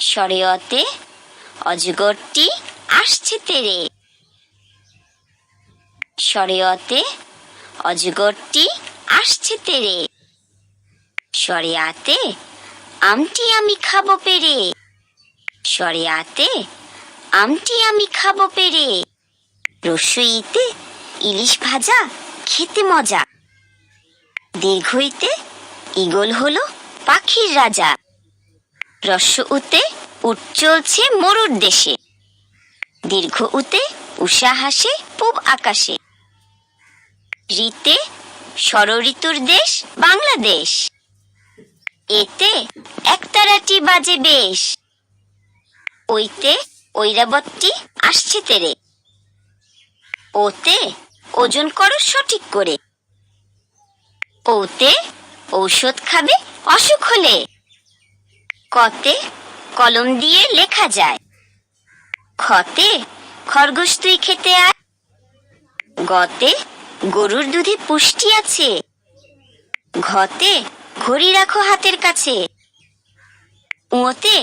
শরীয়তে অজগরটি আসছে তেরে। শরীয়তে অজগরটি আসছে তেরে। শরিয়াতে আমটি আমি খাব পেরে। শরিয়াতে আমটি আমি খাব পেরে। রসইতে ইলিশ ভাজা খেতে মজা। দীর্ঘইতে ইগল হলো পাখির রাজা। রস্য উতে উট চলছে মরুর দেশে। দীর্ঘ উতে উষা হাসে পূব আকাশে। ঋতে ষড়ঋতুর দেশ বাংলাদেশ। এতে একতারাটি বাজে বেশ। ওইতে ঐরাবতটি আসছে তেরে। ওতে ওজন করো সঠিক করে। ওতে ঔষধ খাবে অসুখ হলে। কতে কলম দিয়ে লেখা যায়। খতে খরগোশ তুই খেতে আয়। গতে গরুর দুধে পুষ্টি আছে। ঘতে ঘড়ি রাখো হাতের কাছে। ওতে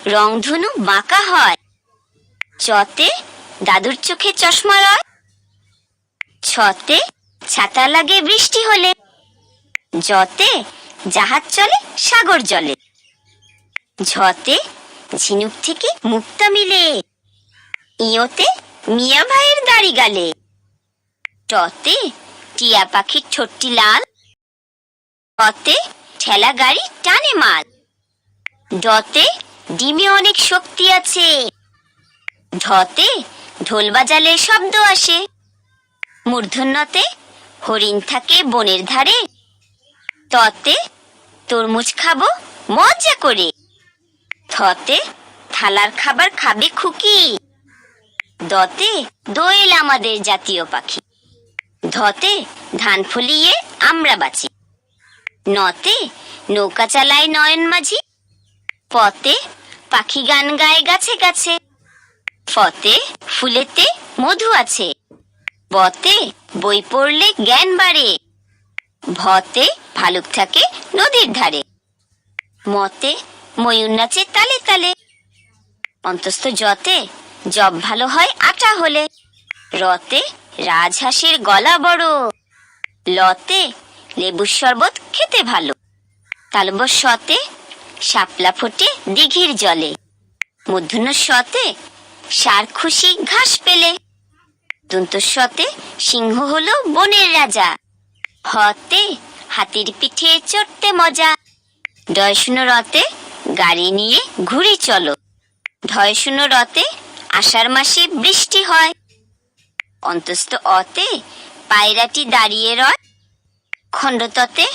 রংধনু বাঁকা হয়। চতে দাদুর চোখে চশমা রয় ছতে ছাতা লাগে বৃষ্টি হলে। যতে জাহাজ চলে সাগর জলে। ঝতে ঝিনুক থেকে মুক্তা মিলে। ইয়োতে মিয়া ভাইয়ের দাড়ি গালে। টতে টিয়া পাখির ঠোঁটটি লাল। অতে ঠেলা গাড়ি টানে মাল। ডতে ডিমে অনেক শক্তি আছে। ঢতে ঢোল বাজালে শব্দ আসে। মূর্ধন্যতে হরিণ থাকে বনের ধারে। ততে তরমুজ খাব মজা করে। থতে থালার খাবার খাবে খুকি। দতে দোয়েল আমাদের জাতীয় পাখি। ধতে ধান ফলিয়ে আমরা বাঁচি। নতে নৌকা চালায় নয়ন মাঝি। পতে পাখি গান গায় গাছে গাছে। ফতে ফুলেতে মধু আছে। বতে বই পড়লে জ্ঞান বাড়ে। ভতে ভালুক থাকে নদীর ধারে। মতে ময়ূর নাচে তালে তালে। অন্তস্থ যতে জব ভালো হয় আটা হলে। রতে, রাজহাঁসের গলা বড়। লতে, লেবুর শরবত খেতে ভালো। তালব সতে শাপলা ফোটে দিঘির জলে। মূর্ধন্য সতে সার খুশি ঘাস পেলে। দন্ত সতে সিংহ হলো বনের রাজা। হতে, হাতির পিঠে চড়তে মজা। ডয় শূন্য রতে গাড়ি নিয়ে ঘুরে চলো। শূন্য রতে আষাঢ় মাসে বৃষ্টি হয়। অন্তস্থ অতে পায়রাটি দাঁড়িয়ে রয়। খণ্ডততে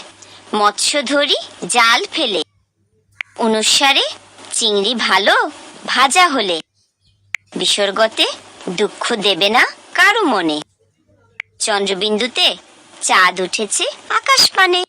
মৎস্য ধরি জাল ফেলে। অনুসারে চিংড়ি ভালো, ভাজা হলে। বিসর্গতে দুঃখ দেবে না কারও মনে। চন্দ্রবিন্দুতে চাঁদ উঠেছে আকাশ পানে।